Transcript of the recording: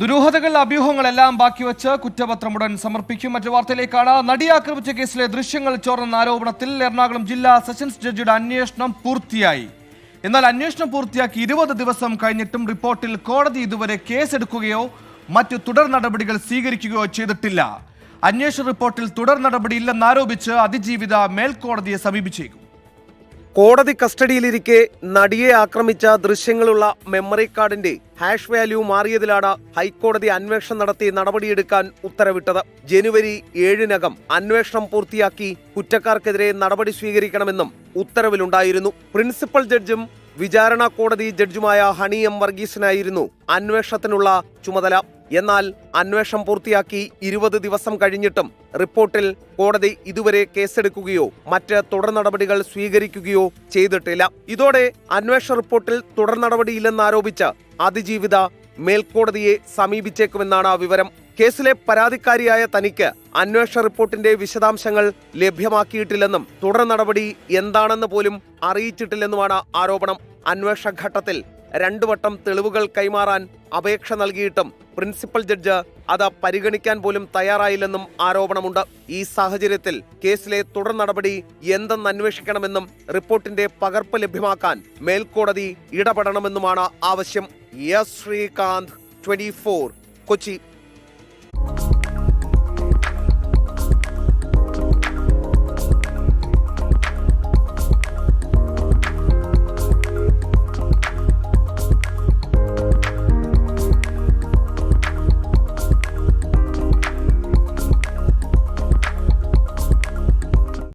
ദുരൂഹതകൾ അഭ്യൂഹങ്ങളെല്ലാം ബാക്കി വെച്ച് കുറ്റപത്രം ഉടൻ സമർപ്പിക്കും. മറ്റു വാർത്തയിലേക്കാണ് നടി ആക്രമിച്ച കേസിലെ ദൃശ്യങ്ങൾ ചോർന്ന ആരോപണത്തിൽ എറണാകുളം ജില്ലാ സെഷൻസ് ജഡ്ജിയുടെ അന്വേഷണം പൂർത്തിയായി. എന്നാൽ അന്വേഷണം പൂർത്തിയാക്കി ഇരുപത് ദിവസം കഴിഞ്ഞിട്ടും റിപ്പോർട്ടിൽ കോടതി ഇതുവരെ കേസെടുക്കുകയോ മറ്റു തുടർ നടപടികൾ സ്വീകരിക്കുകയോ ചെയ്തിട്ടില്ല. അന്വേഷണ റിപ്പോർട്ടിൽ തുടർ നടപടിയില്ലെന്നാരോപിച്ച് അതിജീവിത മേൽക്കോടതിയെ സമീപിച്ചേക്കും. കോടതി കസ്റ്റഡിയിലിരിക്കെ നടിയെ ആക്രമിച്ച ദൃശ്യങ്ങളുള്ള മെമ്മറി കാർഡിന്റെ ഹാഷ് വാല്യൂ മാറിയതിലാണ് ഹൈക്കോടതി അന്വേഷണം നടത്തി നടപടിയെടുക്കാൻ ഉത്തരവിട്ടത്. ജനുവരി ഏഴിനകം അന്വേഷണം പൂർത്തിയാക്കി കുറ്റക്കാർക്കെതിരെ നടപടി സ്വീകരിക്കണമെന്നും ഉത്തരവിലുണ്ടായിരുന്നു. പ്രിൻസിപ്പൽ ജഡ്ജും വിചാരണ കോടതി ജഡ്ജുമായ ഹണി എം വർഗീസിനായിരുന്നു അന്വേഷണത്തിനുള്ള ചുമതല. എന്നാൽ അന്വേഷണം പൂർത്തിയാക്കി ഇരുപത് ദിവസം കഴിഞ്ഞിട്ടും റിപ്പോർട്ടിൽ കോടതി ഇതുവരെ കേസെടുക്കുകയോ മറ്റ് തുടർ നടപടികൾ സ്വീകരിക്കുകയോ ചെയ്തിട്ടില്ല. ഇതോടെ അന്വേഷണ റിപ്പോർട്ടിൽ തുടർ നടപടിയില്ലെന്നാരോപിച്ച് അതിജീവിത മേൽക്കോടതിയെ സമീപിച്ചേക്കുമെന്നാണ് വിവരം. കേസിലെ പരാതിക്കാരിയായ തനിക്ക് അന്വേഷണ റിപ്പോർട്ടിന്റെ വിശദാംശങ്ങൾ ലഭ്യമാക്കിയിട്ടില്ലെന്നും തുടർ നടപടി എന്താണെന്ന് പോലും അറിയിച്ചിട്ടില്ലെന്നുമാണ് ആരോപണം. അന്വേഷണ ഘട്ടത്തിൽ രണ്ടു വട്ടം തെളിവുകൾ കൈമാറാൻ അപേക്ഷ നൽകിയിട്ടും പ്രിൻസിപ്പൽ ജഡ്ജ് അത് പരിഗണിക്കാൻ പോലും തയ്യാറായില്ലെന്നും ആരോപണമുണ്ട്. ഈ സാഹചര്യത്തിൽ കേസിലെ തുടർ നടപടി എന്തെന്ന് അന്വേഷിക്കണമെന്നും റിപ്പോർട്ടിന്റെ പകർപ്പ് ലഭ്യമാക്കാൻ മേൽക്കോടതി ഇടപെടണമെന്നുമാണ് ആവശ്യം. S Sreekanth twenty Kochi.